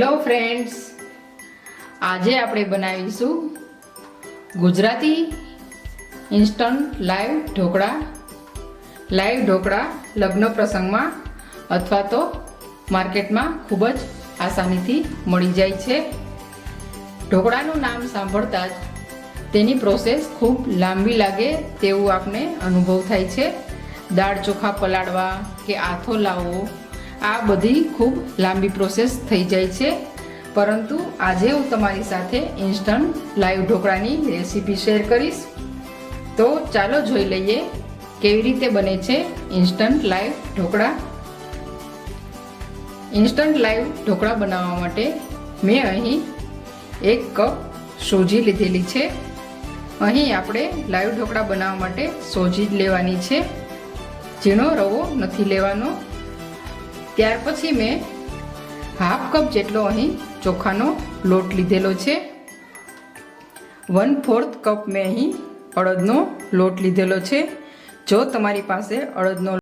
Hello friends આજે આપણે બનાવીશું Gujarati instant live dhokla. Live dhokla લગ્ન પ્રસંગમાં અથવા તો માર્કેટમાં ખૂબ જ આસાનીથી મળી જાય છે. ઢોકળાનું નામ સાંભળતા જ તેની પ્રોસેસ ખૂબ લાંબી લાગે તેવું આપને અનુભવ થાય છે. દાળ ચોખા પલાળવા કે આથો લાવવો આ બધી ખૂબ લાંબી પ્રોસેસ થઈ જાય છે. પરંતુ આજે હું તમારી સાથે ઇન્સ્ટન્ટ લાઈવ ઢોકળાની રેસીપી શેર કરીશ. તો ચાલો જોઈ લઈએ કેવી રીતે બને છે instant live dhokla. Instant live dhokla બનાવવા માટે મેં અહીં એક કપ સોજી લીધેલી છે. અહીં આપણે લાઈવ ઢોકળા બનાવવા માટે સોજી જ લેવાની છે. ઝીણો રવો નથી લેવાનો. ત્યાર પછી મેં હાફ કપ જેટલો અહીં ચોખાનો લોટ લીધેલો છે. વન ફોર્થ કપ મેં અહીં અડદનો લોટ લીધેલો છે. જો તમારી પાસે અડદનો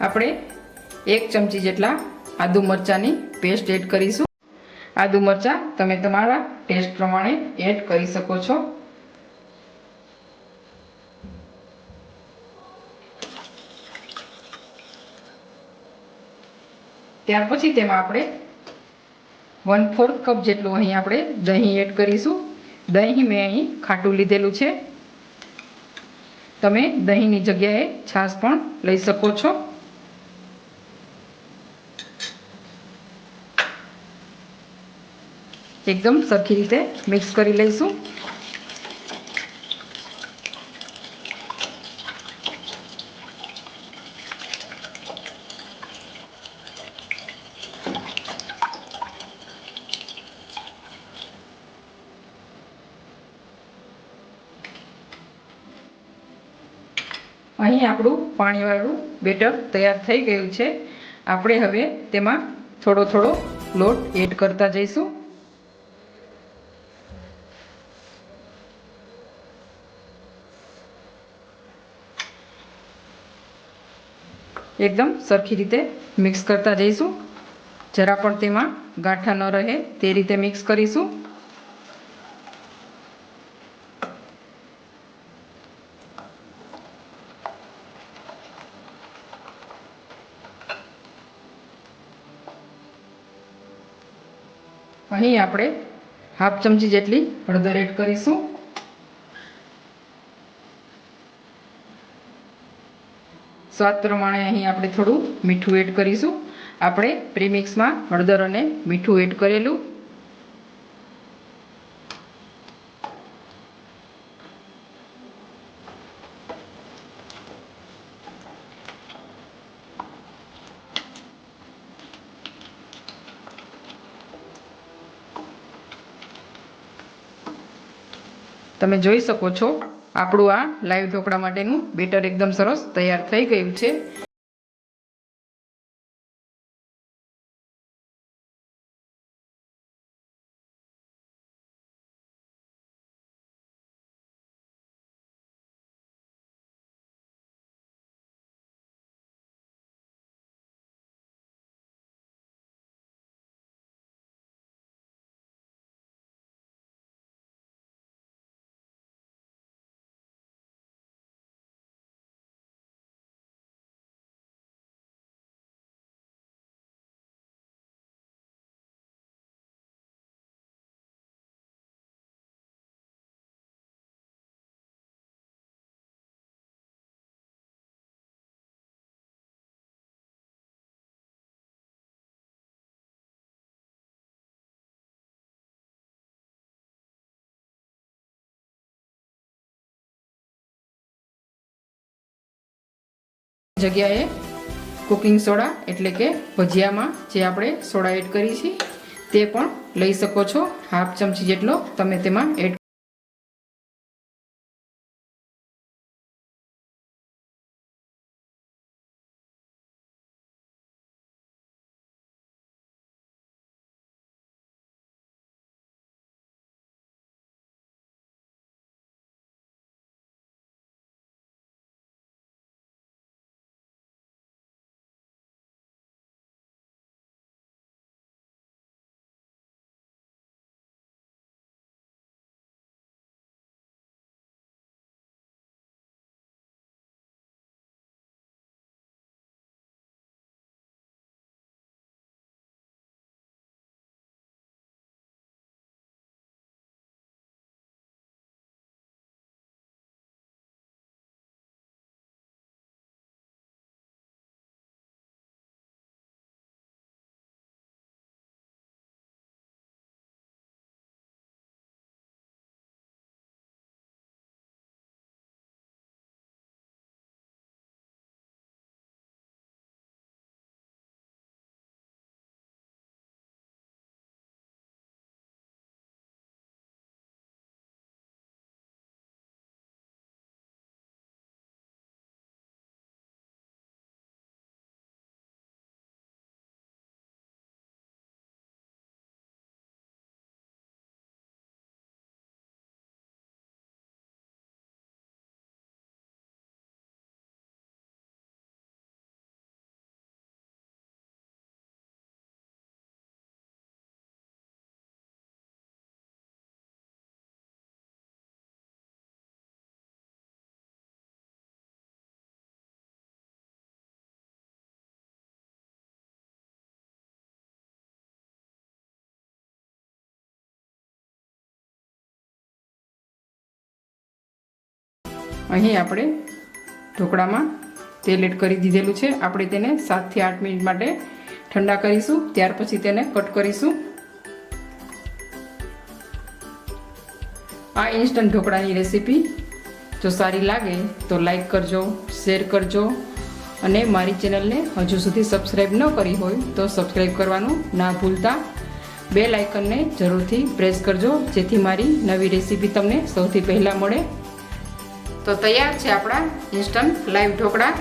આપણે એક ચમચી જેટલા આદુ મરચાંની પેસ્ટ એડ કરીશું. આદુ મરચાં તમે તમારા ટેસ્ટ પ્રમાણે એડ કરી શકો છો. ત્યાર પછી તેમાં આપણે વન ફોર્થ કપ જેટલું અહીં આપણે દહીં એડ કરીશું. દહીં મેં અહીં ખાટું લીધેલું છે. તમે દહીંની જગ્યાએ છાશ પણ લઈ શકો છો. એકદમ સરખી રીતે મિક્સ કરી લઈશું. અહીં આપણું પાણીવાળું બેટર તૈયાર થઈ ગયું છે. આપણે હવે તેમાં થોડો થોડો લોટ એડ કરતા જઈશું. એકદમ સરખી રીતે મિક્સ કરતા જઈશું. જરા પણ તેમાં ગાંઠા ન રહે તે રીતે મિક્સ કરીશું. અહીં આપણે હાફ ચમચી જેટલી હળદર એડ કરીશું. સ્વાદ પ્રમાણે અહીં આપણે થોડું મીઠું એડ કરીશું. આપણે પ્રીમિક્સમાં હળદર અને મીઠું એડ કરેલું. તમે જોઈ શકો છો આપણું આ લાઈવ ઢોકળા માટેનું બેટર એકદમ સરસ તૈયાર થઈ ગયું છે. જગ્યાએ કુકિંગ સોડા એટલે કે ભજીયામાં જે આપણે સોડા એડ કરી છે તે પણ લઈ શકો છો. હાફ ચમચી જેટલો તમે તેમાં એડ અહીં આપણે ઢોકળામાં તેલ એડ કરી દીધેલું છે. આપણે તેને સાતથી આઠ મિનિટ માટે ઠંડા કરીશું. ત્યાર પછી તેને કટ કરીશું. આ ઇન્સ્ટન્ટ ઢોકળાની રેસીપી જો સારી લાગે તો લાઈક કરજો શેર કરજો અને મારી ચેનલને હજુ સુધી સબસ્ક્રાઈબ ન કરી હોય તો સબસ્ક્રાઈબ કરવાનું ના ભૂલતા. બે લાઇકનને જરૂરથી પ્રેસ કરજો, જેથી મારી નવી રેસીપી તમને સૌથી પહેલાં મળે. તો તૈયાર છે આપણા ઇન્સ્ટન્ટ લાઈવ ઢોકળા.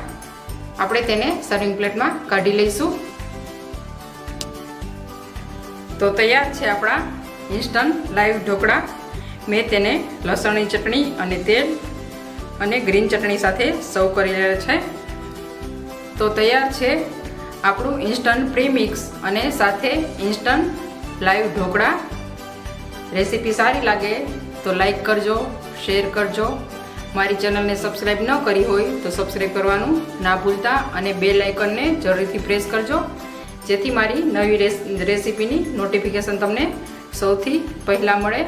આપણે તેને સર્વિંગ પ્લેટમાં કાઢી લઈશું. તો તૈયાર છે આપણા ઇન્સ્ટન્ટ લાઈવ ઢોકળા. મેં તેને લસણની ચટણી અને તેલ અને ગ્રીન ચટણી સાથે સર્વ કરેલા છે. તો તૈયાર છે આપણું ઇન્સ્ટન્ટ પ્રીમિક્સ અને સાથે ઇન્સ્ટન્ટ લાઈવ ઢોકળા. રેસીપી સારી લાગે તો લાઈક કરજો શેર કરજો. મારી ચેનલને સબસ્ક્રાઈબ ન કરી હોય તો સબસ્ક્રાઈબ કરવાનું ના ભૂલતા અને બે લાઇકનને જરૂરથી પ્રેસ કરજો. જેથી મારી નવી રેસીપીની નોટિફિકેશન તમને સૌથી પહેલાં મળે.